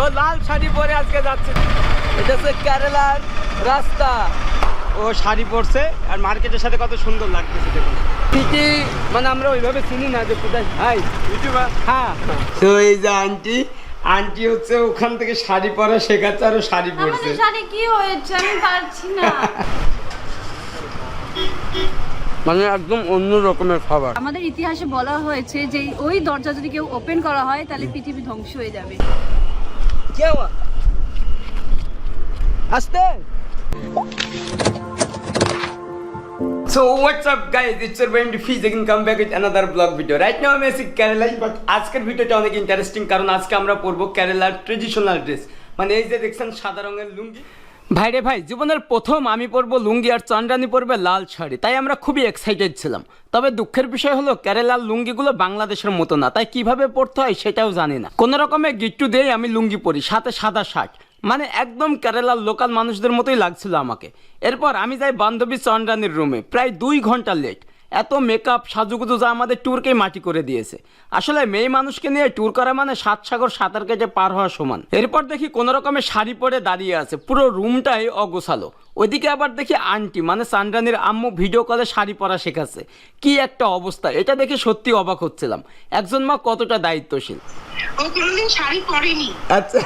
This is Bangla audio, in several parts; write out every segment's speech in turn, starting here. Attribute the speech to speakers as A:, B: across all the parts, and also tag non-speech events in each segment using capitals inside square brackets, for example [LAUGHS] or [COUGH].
A: ও লাল শাড়ি পরে আজকে যাচ্ছে। এটা হচ্ছে কেরালার রাস্তা। ও শাড়ি পরছে আর মার্কেটের সাথে কত সুন্দর লাগতেছে দেখুন। সিটি মানে আমরা ওইভাবে চিনি না যে কোথায় হাই ইউটিউবার? হ্যাঁ। তো এই যে আন্টি আন্টি হচ্ছে ওখান থেকে শাড়ি পরা শেখাচ্ছে আর শাড়ি পরছে।
B: শাড়ি কি হয়েছে? আমি পারছি না। [LAUGHS]
A: মানে একদম অন্য রকমের খাবার।
B: আমাদের ইতিহাসে বলা হয়েছে যে ওই দরজা যদি কেউ ওপেন করা হয় তাহলে পৃথিবী ধ্বংস হয়ে যাবে।
A: আসতে। So what's up guys, it's your friend Fiz again. Come back with another vlog video. Right now I'm in Kerala but আজকের ভিডিওটা অনেক ইন্টারেস্টিং কারণ আজকে আমরা পরব কেরালার ট্রেডিশনাল ড্রেস মানে এই যে দেখছেন সাদা রঙের লুঙ্গি ভাই রে ভাই, জীবনের প্রথম আমি পরব লুঙ্গি আর চন্দ্রানি পরবে লাল শাড়ি, তাই আমরা খুবই এক্সাইটেড ছিলাম। তবে দুঃখের বিষয় হলো কেরালার লুঙ্গিগুলো বাংলাদেশের মতো না, তাই কীভাবে পরতে হয় সেটাও জানি না। কোনো রকমের গিট্টু দিয়েই আমি লুঙ্গি পরি, সাথে সাদা শার্ট। মানে একদম কেরালার লোকাল মানুষদের মতোই লাগছিল আমাকে। এরপর আমি যাই বান্ধবী চন্দ্রানির রুমে প্রায় দুই ঘণ্টা লেট এত মেকআপ সাজুগুজু যা আমাদের ট্যুরকেই মাটি করে দিয়েছে। আসলে মেয়ে মানুষকে নিয়ে ট্যুর করা মানে সাত সাগর সাঁতার কেটে পার হওয়া সমান। এরপর দেখি কোনো রকমের শাড়ি পরে দাঁড়িয়ে আছে, পুরো রুমটাই অগোছালো। ওইদিকে আবার দেখি আন্টি মানে চান্ডানির আম্মু ভিডিও কলে শাড়ি পরা শেখাচ্ছে। কি একটা অবস্থা এটা দেখে সত্যি অবাক হচ্ছিলাম। একজন মা কতটা দায়িত্বশীল।
C: ও কোনোদিন শাড়ি পরেনি।
A: আচ্ছা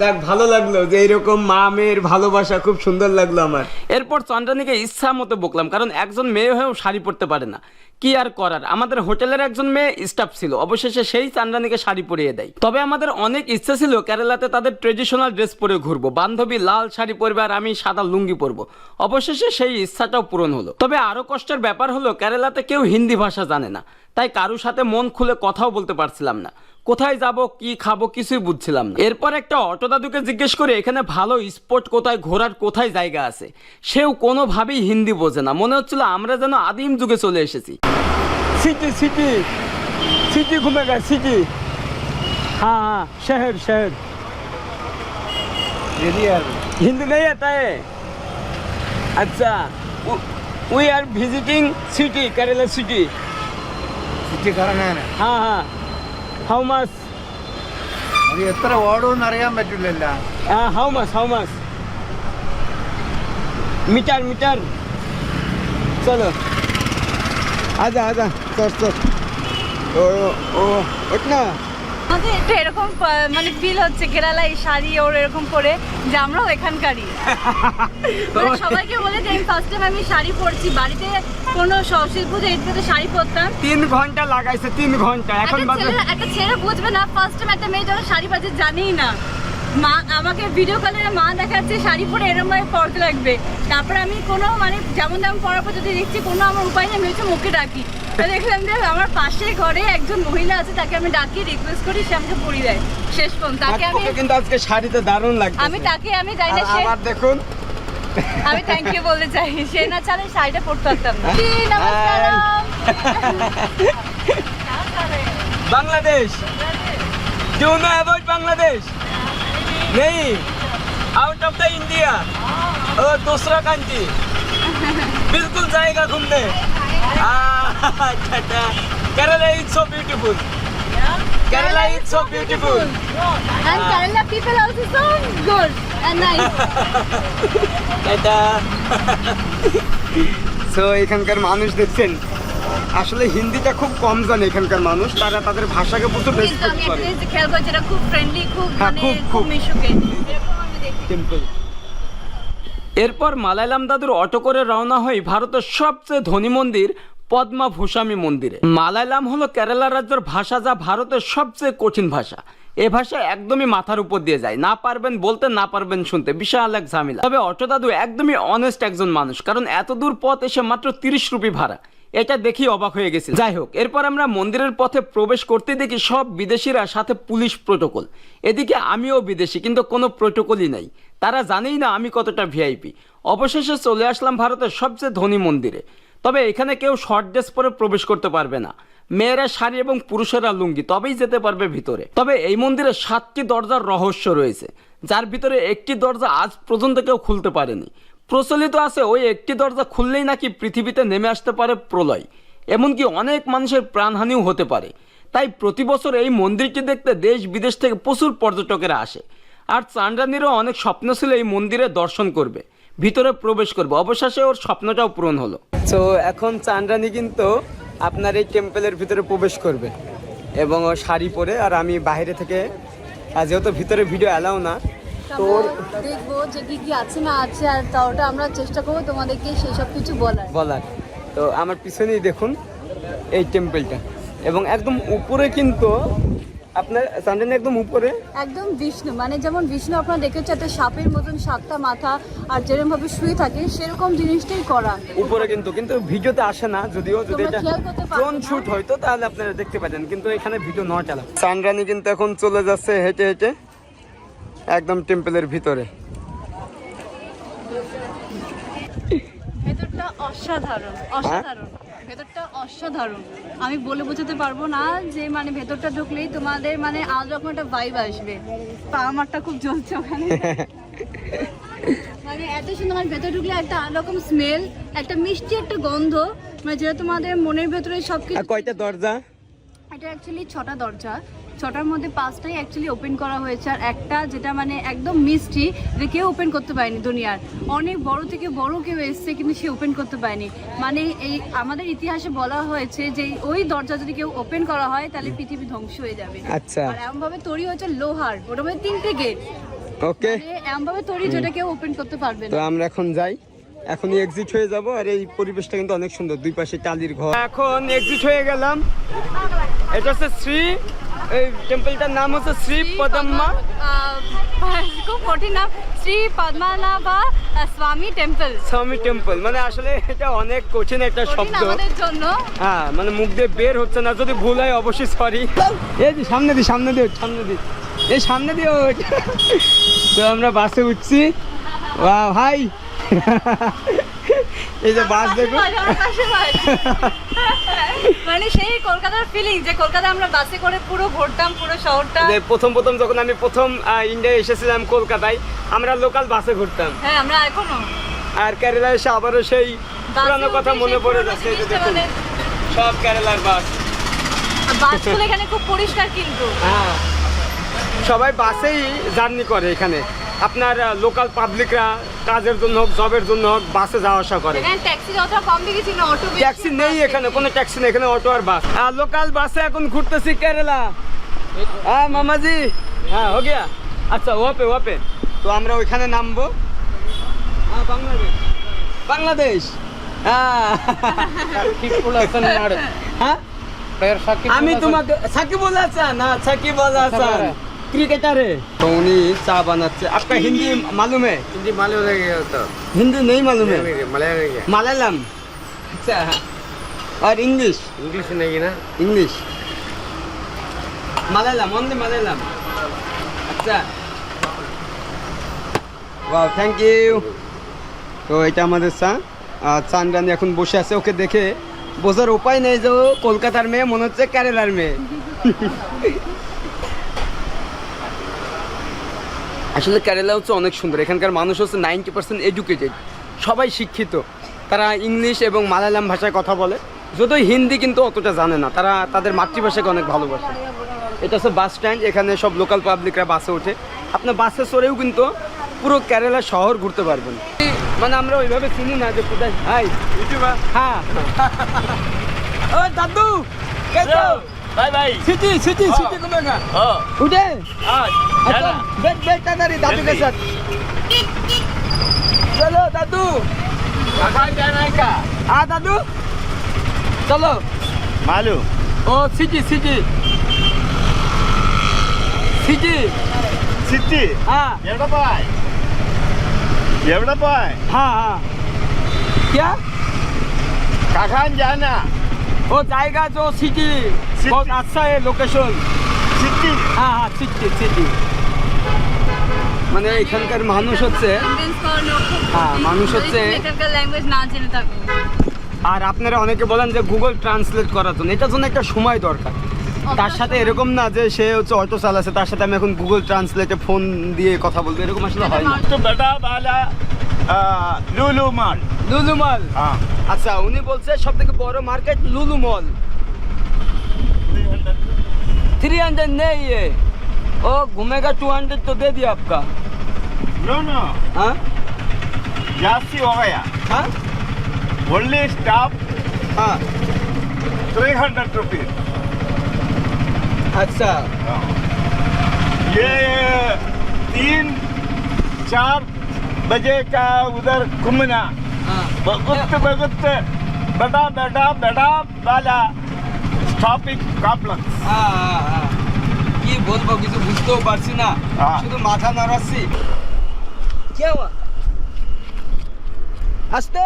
A: যাক ভালো লাগল যে এরকম মা মেয়ের ভালোবাসা খুব সুন্দর লাগল আমার। এরপর চন্দ্রানীকে ইচ্ছা মতো বকলাম কারণ একজন মেয়ে হয়েও শাড়ি পরতে পারে না। কি আর করার? আমাদের হোটেলের একজন মেয়ে স্টাফ ছিল। অবশেষে সেই চান্দ্রানীকে শাড়ি পরিয়ে দেয়। তবে আমাদের অনেক ইচ্ছা ছিল কেরালাতে তাদের ট্রেডিশনাল ড্রেস পরে ঘুরবো। বান্ধবী লাল শাড়ি পরবে আর আমি সাদা লুঙ্গি পরবো। অবশেষে সেই ইচ্ছাটাও পূরণ হলো। তবে আরও কষ্টের ব্যাপার হলো, কেরালাতে কেউ হিন্দি ভাষা জানে না। তাই কারুর সাথে মন খুলে কথাও বলতে পারছিলাম না। কোথায় যাব, কি খাব কিছুই বুঝছিলাম না। এরপর একটা অটো দাদুকে জিজ্ঞেস করে, এখানে ভালো স্পট কোথায়? ঘোরার কোথায় জায়গা আছে? সেও কোনোভাবেই হিন্দি বোঝে না। মনে হচ্ছিল আমরা যেন আদিম যুগে চলে এসেছি। सिटी सिटी सिटी घूमेगा सिटी हाँ हाँ शहर शहर हिंद नहीं आता है अच्छा we are visiting city Kerala city city करना है हाँ हाँ हाउ
D: मच अभी इतना वार्ड हो
A: नरेया मेट्रो ले ला हाँ how much how much meter meter चलो আজা আজা চল চল। ও ও ওঠ
B: না। আমাদের এরকম মানে ফিল হচ্ছে কেরালা এই শাড়ি ওর এরকম পরে যে আমরাও এখানকারই। [LAUGHS] মানে সবাইকে বলে যে আমি ফার্স্ট টাইম আমি শাড়ি পরছি বাড়িতে কোনো সরস্বতী পুজো ঈদে শাড়ি পরতাম।
A: তিন ঘণ্টা লাগাইছে তিন ঘণ্টা এখন
B: একটা ছেলে বুঝবে না ফার্স্ট টাইম একটা মেয়ে যখন শাড়ি বাজে জানেই না। মা আমাকে ভিডিও কলে মা দেখাচ্ছে শাড়ি পরে এরমভাবে পড়তে লাগবে। তারপরে আমি কোনো মানে যেমন তেমন পরার পর যদি দেখছি কোনো আমার উপায় নেই আমি হচ্ছে মুখে ডাকি। তো দেখলাম যে আমার পাশে ঘরে একজন মহিলা আছে তাকে আমি ডাকি রিকোয়েস্ট করি সে আমাকে পরিয়ে দেয়। শেষ পর্যন্ত তাকে আমি
A: কিন্তু আজকে শাড়িতে দারুণ লাগে
B: আমি তাকে আমি যাই না সে
A: দেখুন।
B: আমি থ্যাংক ইউ বলতে চাই। সে না চালে শাড়িটা পরতে পারতাম না। হ্যাঁ।
A: Bangladesh. Do no avoid Bangladesh नहीं आउट ऑफ द इंडिया और दूसरा कंट्री बिल्कुल जाएगा घूमने Ah, अच्छा, अच्छा। Kerala is so beautiful Kerala is so beautiful
B: And Kerala people also so good and nice.
A: টাটা সো এখানকার মানুষ দেখছেন আসলে হিন্দিটা খুব কম জানে এখানকার মানুষ। তারা তাদের ভাষাকে প্রচুর রেসপেক্ট করে।
B: খেয়াল করছি এটা খুব ফ্রেন্ডলি খুব
A: হ্যাঁ,
B: মানে
A: খুব,
B: খুব
A: খুব।
B: মিশুকে এরকম আমি দেখি।
A: টেম্পল এরপর মালায়ালাম দাদুর অটো করে রওনা হই ভারতের সবচেয়ে ধনী মন্দির পদ্মা ভূস্বামী মন্দিরে। মালায়ালাম হলো কেরালা রাজ্যের ভাষা যা ভারতের সবচেয়ে কঠিন ভাষা। এ ভাষা একদমই মাথার উপর দিয়ে যায়। না পারবেন বলতে না পারবেন শুনতে। বিশাল এক ঝামেলা। তবে অটো দাদু একদমই অনেস্ট একজন মানুষ। কারণ এত দূর পথ এসে মাত্র তিরিশ রুপি ভাড়া। এটা দেখি অবাক হয়ে গেছি। যাই হোক, এরপর আমরা মন্দিরের পথে প্রবেশ করতে দেখি সব বিদেশিরা সাথে পুলিশ প্রোটোকল। এদিকে আমিও বিদেশি, কিন্তু কোনো প্রোটোকলই নাই। তারা জানেই না আমি কতটা ভিআইপি। অবশেষে চলে আসলাম ভারতের সবচেয়ে ধনী মন্দিরে। তবে এখানে কেউ শর্ট ড্রেস পরে প্রবেশ করতে পারবে না। মেয়েরা শাড়ি এবং পুরুষেরা লুঙ্গি, তবেই যেতে পারবে ভিতরে। তবে এই মন্দিরে সাতটি দরজার রহস্য রয়েছে। যার ভিতরে একটি দরজা আজ পর্যন্ত কেউ খুলতে পারেনি। প্রচলিত আছে, ওই একটি দরজা খুললেই নাকি পৃথিবীতে নেমে আসতে পারে প্রলয়। এমনকি অনেক মানুষের প্রাণহানিও হতে পারে। তাই প্রতি বছর এই মন্দিরটি দেখতে দেশ বিদেশ থেকে প্রচুর পর্যটকেরা আসে। আর চান্ডানিরও অনেক স্বপ্ন ছিল এই মন্দিরে দর্শন করবে, ভিতরে প্রবেশ করবে। অবশেষে ওর স্বপ্নটাও পূরণ হলো। তো এখন চান্ডানি কিন্তু আপনার এই টেম্পলের ভিতরে প্রবেশ করবে। এবং ও শাড়ি পরে, আর আমি বাইরে থেকে যেহেতু ভিতরে ভিডিও অ্যালাউ না তো ওর
B: দেখব যে কি কি আছে না আছে আর তা ওটা আমরা চেষ্টা করব তোমাদেরকে সেই সব কিছু বলার।
A: বলার। তো আমার পিছনেই দেখুন এই টেম্পলটা এবং একদম উপরে কিন্তু আপনার চান্ডানি একদম উপরে।
B: একদম বিষ্ণু মানে যেমন বিষ্ণু আপনারা দেখেছে একটা সাপের মতন সাতটা মাথা আর যেরকম ভাবে শুয়ে থাকে সেরকম জিনিসটাই করা।
A: উপরে কিন্তু কিন্তু ভিডিওতে আসে না যদিও যদি এটা ড্রোন। শুট হয়তো তাহলে আপনারা দেখতে পাবেন কিন্তু এখানে ভিডিও নট চালাম চান্ডানি কিন্তু এখন চলে যাচ্ছে হেঁটে হেঁটে। একদম টেম্পলের ভিতরে।
B: ভেতরটা অসাধারণ অসাধারণ ভেতরটা অসাধারণ। আমি বলে বোঝাতে পারব না যে মানে ভেতরটা ঢুকলেই তোমাদের মানে রকম একটা ভাইব আসবে। পা আমারটা খুব জ্বলছে ওখানে। মানে এত সুন্দর মানে ভেতর ঢুকলে একটা আলাদা স্মেল একটা মিষ্টি একটা গন্ধ মানে যেটা তোমাদের মনের ভেতরে সব কিছু
A: কয়টা দরজা?
B: এটা অ্যাকচুয়ালি ছটা দরজা। ছটার মধ্যে পাঁচটাই অ্যাকচুয়ালি ওপেন করা হয়েছে। আর একটা যেটা মানে একদম মিষ্টি যে কেউ ওপেন করতে পারেনি দুনিয়ার। অনেক বড় থেকে বড় কেউ এসছে কিন্তু সে ওপেন করতে পারেনি। মানে এই আমাদের ইতিহাসে বলা হয়েছে যে ওই দরজা যদি কেউ ওপেন করা হয় তাহলে পৃথিবী ধ্বংস হয়ে যাবে।
A: আচ্ছা।
B: আর এমন ভাবে তৈরি হয়েছে লোহার ওটা মধ্যে তিনটে গেট
A: ওকে
B: মানে এমন ভাবে তৈরি যেটা কেউ ওপেন করতে পারবে
A: তো
B: না
A: আমরা এখন যাই। এখনই এক্সিট হয়ে যাব আর এই পরিবেশটা কিন্তু অনেক সুন্দর। দুই পাশে টালির ঘর। এখন এক্সিট হয়ে গেলাম। এটা হচ্ছে শ্রী এই টেম্পলটার নাম হচ্ছে শ্রী পদম্মা।
B: খুব কঠিন নাম শ্রী পদ্মনাভা স্বামী টেম্পল।
A: স্বামী টেম্পল মানে আসলে এটা অনেক কঠিন একটা শব্দ।
B: আমাদের জন্য।
A: হ্যাঁ মানে মুখ দিয়ে বের হচ্ছে না যদি ভুল হয় অবশ্যই সরি এই যে সামনে দি সামনে দি সামনে দি। এই সামনে দি ওঠ। তো আমরা বাসে উঠছি। ভাই এই যে বাস দেখো। [LAUGHS]
B: মানে সেই কলকাতার ফিলিং যে কলকাতা আমরা বাসে করে পুরো ঘুরতাম পুরো শহরটা।
A: প্রথম প্রথম যখন আমি প্রথম ইন্ডিয়ায় এসেছিলাম কলকাতায় আমরা লোকাল বাসে ঘুরতাম।
B: হ্যাঁ আমরা এখনও।
A: আর কেরালায় এসে আবারও সেই পুরানো কথা মনে পড়ে যাচ্ছে
B: মানে
A: সব কেরালার বাস।
B: বাসগুলো এখানে খুব পরিষ্কার কিন্তু।
A: হ্যাঁ। সবাই বাসেই জার্নি করে এখানে। আপনার লোকাল পাবলিকরা কাজের জন্য হোক জবের জন্য হোক বাসে যাওয়া আসা করে।
B: এখানে ট্যাক্সি যতটা কম দেখেছি না অটো
A: ট্যাক্সি নেই এখানে কোনো ট্যাক্সি নেই এখানে অটো আর বাস আর লোকাল বাসে এখন ঘুরতেছি কেরালা। হ্যাঁ মামাজি। হ্যাঁ হো গিয়া। আচ্ছা ওপে ওপে তো আমরা ওইখানে নামবো। হ্যাঁ বাংলাদেশ। বাংলাদেশ। হ্যাঁ? আমি তোমাকে সাকিবুল হাসান হ্যাঁ সাকিবুল হাসান। ক্রিকেটারে तो উনি চা বানাচ্ছে आपका हिंदी मालूम है
D: हिंदी मालूम रह गया तो
A: हिंदी नहीं मालूम है
D: मलयालम रह गया
A: মালায়ালাম আচ্ছা আর ইংলিশ
D: इंग्लिश नहीं ना
A: ইংলিশ মালায়ালাম অনলি মালায়ালাম আচ্ছা ওয়াও থ্যাংক ইউ তো এটা আমাদের চা আর চান্দানি এখন বসে আছে ওকে দেখে বোঝার উপায় নেই যে ও কলকাতার মেয়ে মনে হচ্ছে কেরালার মেয়ে [LAUGHS] আসলে কেরালা হচ্ছে অনেক সুন্দর। এখানকার মানুষ হচ্ছে নাইনটি পার্সেন্ট এডুকেটেড সবাই শিক্ষিত। তারা ইংলিশ এবং মালায়ালাম ভাষায় কথা বলে। যদিও হিন্দি কিন্তু অতটা জানে না। তারা তাদের মাতৃভাষাকে অনেক ভালোবাসে। এটা হচ্ছে বাস স্ট্যান্ড এখানে সব লোকাল পাবলিকরা বাসে ওঠে। আপনার বাসে চড়েও কিন্তু পুরো কেরালা শহর ঘুরতে পারবেন। মানে আমরা ওইভাবে চিনি না যে কোথায়। হাই হ্যাঁ। [LAUGHS] ও দাদু কেসো
E: bye bye
A: city city city घूमेगा
E: हाँ
A: उठे
E: हाँ
A: अच्छा
E: जाना
A: बैठ बैठ दादारी दादू के
E: जल्दी।
A: साथ चलो दादू
E: कहाँ जाना है क्या
A: हाँ दादू चलो
E: मालूम
A: ओ सिटी सिटी सिटी
E: सिटी
A: हाँ
E: एवढा पाय एवढा पाय
A: हाँ हाँ क्या
E: कहाँ जाना
A: वो जाएगा जो सिटी
E: City.
A: बहुत अच्छा है लोकेशन
E: सिटी
A: হ্যাঁ হ্যাঁ সিটি সিটি মানে এখানকার মানুষ হচ্ছে হ্যাঁ, মানুষ হচ্ছে-
B: এখানকার ল্যাঙ্গুয়েজ না জেনে থাকো
A: আর আপনারা অনেকে বলেন যে গুগল ট্রান্সলেট করার জন্য এটার জন্য একটা সময় দরকার তার সাথে এরকম না যে সে হচ্ছে অটো চালাচ্ছে তার সাথে আমি এখন গুগল ট্রান্সলেটে ফোন দিয়ে কথা বলবো এরকম আসলে হয় না
E: तो बड़ा वाला आ, लुलु मॉल
A: লুলু মল
E: हाँ
A: আচ্ছা উনি বলছে সব থেকে বড় মার্কেট লুলু মল थ्री हंड्रेड नहीं है ओ घूमेगा टू हंड्रेड तो दे दिया आपका
E: नो नो
A: हाँ
E: जास्ती हो गया
A: हाँ
E: ओनली स्टॉप
A: हाँ
E: थ्री हंड्रेड रुपीज
A: अच्छा
E: ये तीन चार बजे का उधर घूमना
A: हाँ
E: बहुत बहुत बड़ा बड़ा बड़ा वाला स्टॉपिंग कॉम्प्लेक्स
A: হ্যাঁ, হ্যাঁ, হ্যাঁ। কি বলবো কিছু বুঝতেও পারছি না
E: হ্যাঁ।
A: শুধু মাথা নাড়াচ্ছি কি হওয়া আসতে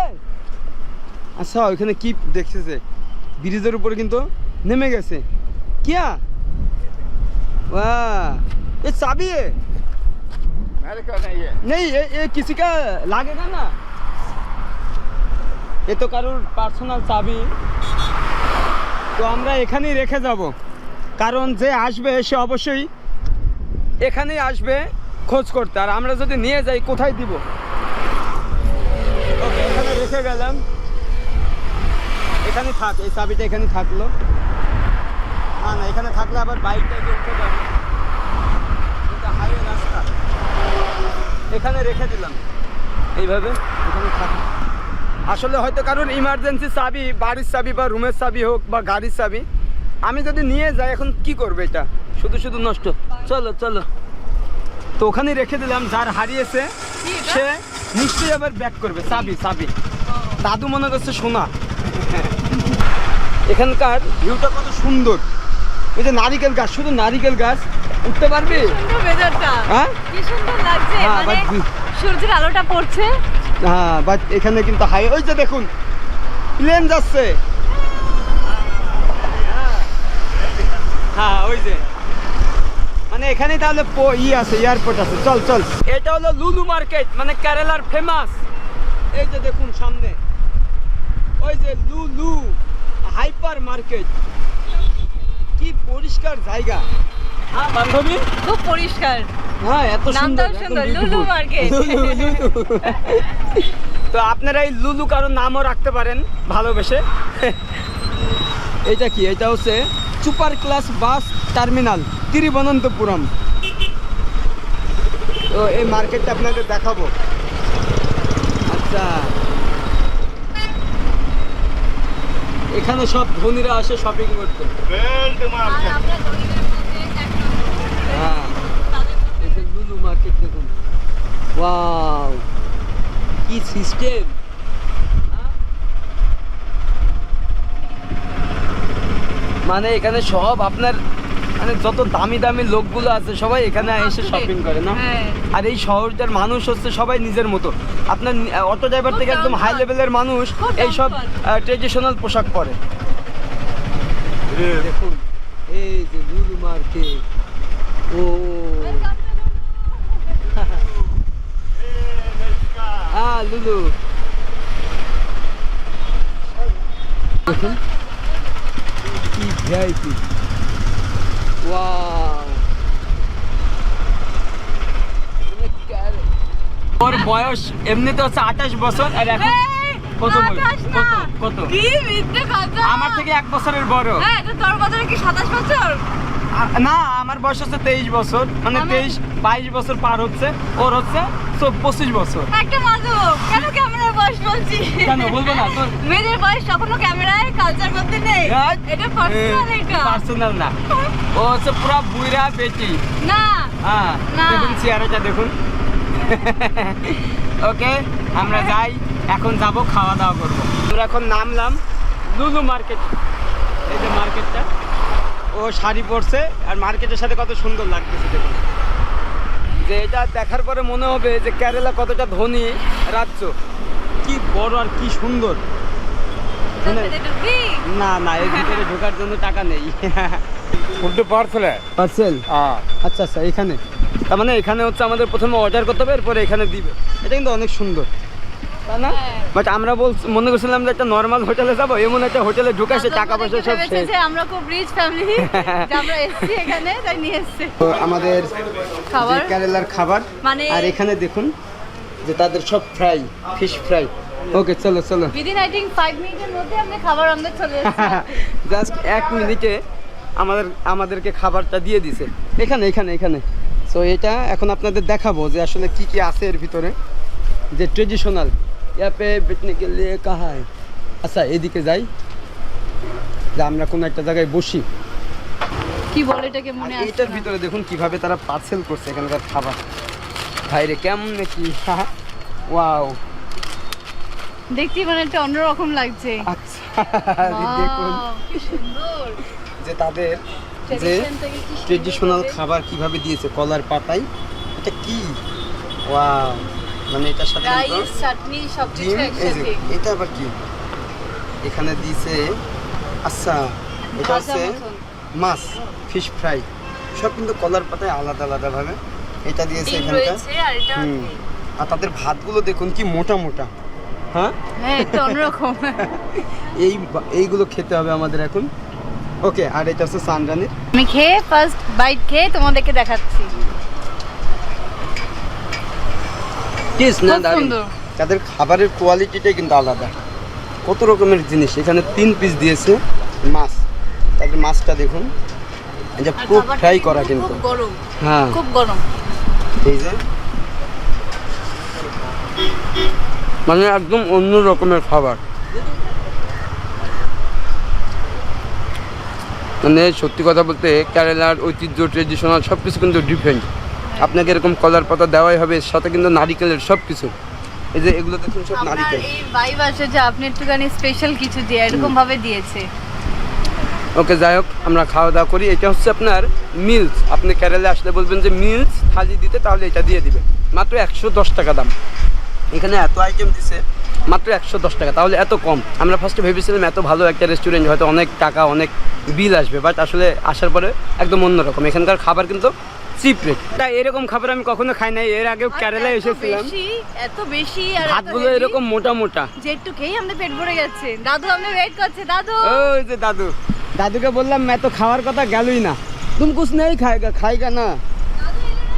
A: আচ্ছা ওইখানে কি দেখতেছে ব্রিজের উপরে কিন্তু নেমে গেছে কিয়া वाह ये चाबी है
E: मेरे को नहीं है
A: नहीं ये ये किसी का लागेगा ना এ তো কারোর পার্সোনাল চাবি। তো আমরা এখানেই রেখে যাব। কারণ যে আসবে সে অবশ্যই এখানেই আসবে খোঁজ করতে। আর আমরা যদি নিয়ে যাই, কোথায় দিব? এখানে রেখে গেলাম। এখানে থাক, এই চাবিটা এখানে থাকল। না না, এখানে থাকলে আবার বাইকটা উঠে যাবে। এটা হাইওয়ে রাস্তা। এখানে রেখে দিলাম। এইভাবে এখানে থাক। আসলে হয়তো কারণ ইমার্জেন্সি চাবি বাড়ির চাবি বা রুমের চাবি হোক বা গাড়ির চাবি আমি যদি নিয়ে যাই এখন কি করবে এটা? শুধু শুধু নষ্ট। চলো চলো। তো ওখানে রেখে দিলাম যার হারিয়েছে সে নিশ্চয়ই আবার ব্যাক করবে। চাবি চাবি। দাদু মনে করছে সোনা। এখানকার ভিউটা কত সুন্দর। ওই যে নারিকেল গাছ শুধু নারিকেল গাছ। উঠতে পারবি? হ্যাঁ? হ্যাঁ,
B: মানে সূর্যের আলোটা পড়ছে।
A: হ্যাঁ বাট এখানে কিন্তু হাই ওই যে দেখুন প্লেন যাচ্ছে। হ্যাঁ ওই যে। মানে এখানেই তাহলে ই আছে এয়ারপোর্ট আছে। চল চল। এটা হলো লুলু মার্কেট মানে কেরালার ফেমাস এই যে দেখুন সামনে। ওই যে লুলু হাইপার মার্কেট কি পরিষ্কার জায়গা। হ্যাঁ বান্ধবী?
B: খুব পরিষ্কার।
A: হ্যাঁ এত সুন্দর
B: সুন্দর, লুলু মার্কেট। [LAUGHS]
A: লুলু, লুলু। তো আপনারা এই লুলু কারও নামও রাখতে পারেন ভালোবেসে। [LAUGHS] এটা কি? এটা হচ্ছে super class bus terminal Thiruvananthapuram. তো এই মার্কেটটা আপনাদের দেখাবো। আচ্ছা। এখানে সব ধনীরা আসে শপিং করতে। হ্যাঁ।
B: তাদের মধ্যে
A: এই যে লুলু মার্কেট দেখুন। ওয়াও কি সিস্টেম মানে এখানে সব আপনার মানে যত দামি দামি লোকগুলো আছে সবাই এখানে এসে শপিং করে না?
B: হ্যাঁ।
A: আর এই শহরটার মানুষ হচ্ছে সবাই নিজের মতো। আপনার অটো ড্রাইভার থেকে একদম হাই লেভেলের মানুষ এই সব ট্রেডিশনাল পোশাক পরে। দেখুন এই যে লুলু মার্কেট ও Ah, Lulu. দেখুন কি ভিআইপি ওর বয়স এমনিতে হচ্ছে আঠাশ বছর আর এখন কত। কত- কত?
B: কি মিথ্যে কথা?
A: আমার থেকে এক বছরের বড়
B: হ্যাঁ, তো তোর বছরে কি সাতাশ বছর
A: না আমার বয়স হচ্ছে তেইশ বছর। মানে তেইশ বাইশ বছর পার হচ্ছে ওর হচ্ছে পঁচিশ বছর।
B: একটা কেন ক্যামেরার বয়স বলছি?
A: কেন বলব না তোর
B: মেয়েদের বয়স কখনো ক্যামেরায় কালচার করতে নেই। এটা পার্সোনাল এটা
A: পার্সোনাল না। ও হচ্ছে পুরা বুইরা বেটি।
B: না।
A: হ্যাঁ দেখুন। ওকে আমরা যাই এখন যাব খাওয়া দাওয়া করব। আমরা এখন নামলাম লুলু মার্কেট। এই যে মার্কেটটা। ও শাড়ি পরছে আর মার্কেটের সাথে কত সুন্দর লাগতেছে দেখুন। যে এটা দেখার পরে মনে হবে যে কেরালা কতটা ধনী রাজ্য। কি বড় আর কি সুন্দর। না না এই ভিতরে ঢোকার জন্য টাকা নেই। আচ্ছা আচ্ছা এখানে। তার মানে এখানে হচ্ছে আমাদের প্রথমে অর্ডার করতে হবে এরপরে এখানে দিবে। এটা কিন্তু অনেক সুন্দর। তাই না?
B: হ্যাঁ।
A: বাট আমরা বল মনে করছিলাম যে একটা নর্মাল হোটেলে যাব এমন একটা হোটেলে ঢুকে সে টাকা পয়সা সব শেষ।
B: আমরা খুব রিচ ফ্যামিলি [LAUGHS] আমরা এসেছি এখানে তাই নিয়ে এসেছে।
A: তো আমাদের
B: খাবার?
A: কেরালার খাবার
B: মানে-
A: আর এখানে দেখুন যে তাদের সব ফ্রাই ফিশ ফ্রাই ওকে চলো চলো।
B: উইদিন আই থিঙ্ক ফাইভ মিনিটের মধ্যে আমাদের খাবার আমাদের চলে এসেছে।
A: জাস্ট [LAUGHS] এক মিনিটে আমাদের আমাদেরকে খাবারটা দিয়ে দিছে। এখানে এখানে এখানে। সো এটা এখন আপনাদের দেখাবো যে আসলে কি কি আছে এর ভিতরে যে ট্রেডিশনাল ইয়াপে বেটনে গেলে কাহায়? আচ্ছা এদিকে যাই। যে আমরা কোনো একটা জায়গায় বসি।
B: কি বলে এটাকে মনে
A: আর
B: আসছে
A: এইটার ভিতরে দেখুন কীভাবে তারা পার্সেল করছে এখানকার খাবার। ভাইরে কেমন নাকি ওয়াও।
B: দেখতেই মানে একটা অন্যরকম লাগছে।
A: আচ্ছা দেখুন।
B: কি সুন্দর।
A: যে তাদের যে
B: কি
A: ট্রেডিশনাল খাবার কীভাবে দিয়েছে কলার পাতায়? এটা কি? ওয়াও মানে এটার সাথে
B: রাইস চাটনি
A: এই যে
B: একসাথে।
A: এটা আবার কি? এখানে দিয়েছে আচ্ছা এটা হচ্ছে মাছ ফিশ ফ্রাই সব কিন্তু কলার পাতায় আলাদা আলাদা ভাবে। এটা দিয়েছে
B: রয়েছে আর এটা
A: হুম। আর তাদের ভাতগুলো দেখুন কি মোটা মোটা। হ্যাঁ?
B: হ্যাঁ অন্যরকম। [LAUGHS]
A: এই এইগুলো খেতে হবে আমাদের এখন। ওকে আর এটা হচ্ছে সানরানের।
B: আমি খেয়ে ফার্স্ট বাইট খেয়ে তোমাদেরকে দেখাচ্ছি।
A: টেস্ট না
B: খুব
A: দারুণ তাদের খাবারের কোয়ালিটিটাই কিন্তু আলাদা। কত রকমের জিনিস। এখানে তিন পিস দিয়েছে মাছ। তাদের মাছটা দেখুন। পুরো
B: খাবারটা
A: ফ্রাই করা কিন্তু।
B: গরম।
A: হ্যাঁ।
B: খুব গরম।
A: এই যে। মানে একদম অন্য রকমের খাবার। মানে সত্যি কথা বলতে কেরালার ঐতিহ্য ট্রেডিশনাল সব কিছু কিন্তু ডিফারেন্ট আপনাকে এরকম কলার পাতা দেওয়াই হবে সাথে কিন্তু নারিকেলের সব কিছু এই যে এগুলো দেখুন সব নারিকেল।
B: এই ভাইব আছে যে আপনি একটুখানি স্পেশাল কিছু দিয়ে এরকম ভাবে দিয়েছে।
A: ওকে যাই হোক আমরা খাওয়া দাওয়া করি। এটা হচ্ছে আপনার মিলস আপনি কেরালে আসলে বলবেন যে মিলস থালি দিতে তাহলে এটা দিয়ে দিবে মাত্র একশো দশ টাকা দাম। এখানে এত আইটেম দিছে মাত্র একশো দশ টাকা। তাহলে এত কম। আমরা ফার্স্টে ভেবেছিলাম এত ভালো একটা রেস্টুরেন্ট হয়তো অনেক টাকা অনেক বিল আসবে। বাট আসলে আসার পরে একদম অন্যরকম। এখানকার খাবার কিন্তু চিপ রেট তা এরকম খাবার আমি কখনো খাই নাই এর আগেও কেরালায়
B: এত
A: এসেছিলাম
B: বেশি এত বেশি আর এত
A: ভাতগুলো
B: heavy,
A: এরকম মোটা মোটা
B: যে একটু খেয়েই আমাদের পেট ভরে যাচ্ছে দাদু আপনি ওয়েট করছে দাদু
A: ওই যে দাদু দাদুকে বললাম मैं तो খাওয়ার কথা গেলই না तुम कुछ नहीं खाएगा खाएगा ना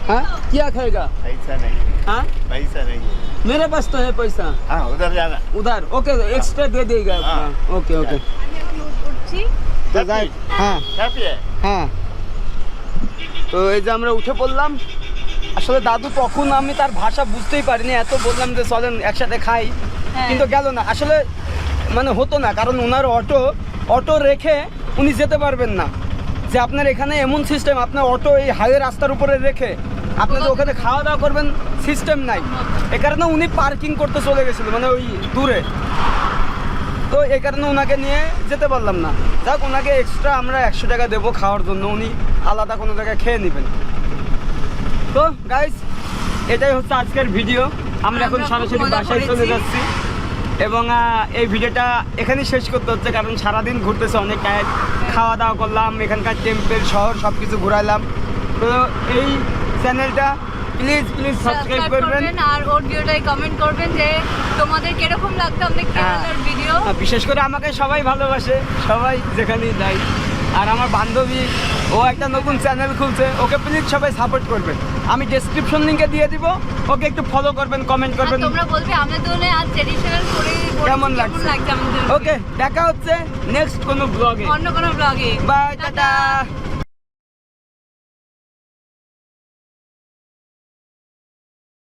A: हाँ क्या खाएगा
E: पैसा नहीं है
A: हाँ
E: पैसा नहीं है
A: मेरे पास तो है पैसा
E: हाँ उधर जाना
A: उधर ओके एक्स्ट्रा दे देगा
E: हाँ।
A: ओके ओके
B: আমি এখন উঠ- উঠছি
A: তো এই যে আমরা উঠে পড়লাম আসলে দাদু তখন আমি তার ভাষা বুঝতেই পারিনি এত বললাম যে চলেন একসাথে খাই
B: হ্যাঁ।
A: কিন্তু গেল না। আসলে মানে হতো না কারণ ওনার অটো অটো রেখে উনি যেতে পারবেন না। যে আপনার এখানে এমন সিস্টেম আপনার অটো এই হাইওয়ে রাস্তার উপরে রেখে আপনি তো ওখানে খাওয়া দাওয়া করবেন সিস্টেম নাই। এ কারণে উনি পার্কিং করতে চলে গেছিল মানে ওই দূরে। তো এই কারণে ওনাকে নিয়ে যেতে পারলাম না। যাক ওনাকে এক্সট্রা আমরা একশো টাকা দেবো খাওয়ার জন্য। উনি আলাদা কোনো জায়গায় খেয়ে নেবেন। তো গাইস এটাই হচ্ছে আজকের ভিডিও আমরা এখন সরাসরি বাসায় চলে যাচ্ছি। এবং এই ভিডিওটা এখানেই শেষ করতে হচ্ছে কারণ সারাদিন ঘুরতেছে অনেক টায়ার খাওয়া দাওয়া করলাম এখানকার টেম্পেল শহর সব কিছু ঘুরাইলাম তো এই চ্যানেলটা প্লিজ প্লিজ সাবস্ক্রাইব করবেন।
B: আর ওর ভিডিওটাই কমেন্ট করবেন যে তোমাদের কীরকম লাগতো আমাদের কেরালার ভিডিও
A: বিশেষ করে আমাকে সবাই ভালোবাসে সবাই যেখানেই যায় আর আমার বান্ধবী ও একটা নতুন চ্যানেল খুলছে ওকে প্লিজ সবাই সাপোর্ট করবেন। আমি ডেসক্রিপশন লিঙ্কে দিয়ে দিব ওকে একটু ফলো করবেন কমেন্ট করবেন।
B: তোমরা বলবে দোলে আর ট্রেডিশনাল করে
A: কেমন? লাগছে? ওকে দেখা হচ্ছে নেক্সট কোনো ব্লগে
B: অন্য কোনো ব্লগে
A: বাই টাটা।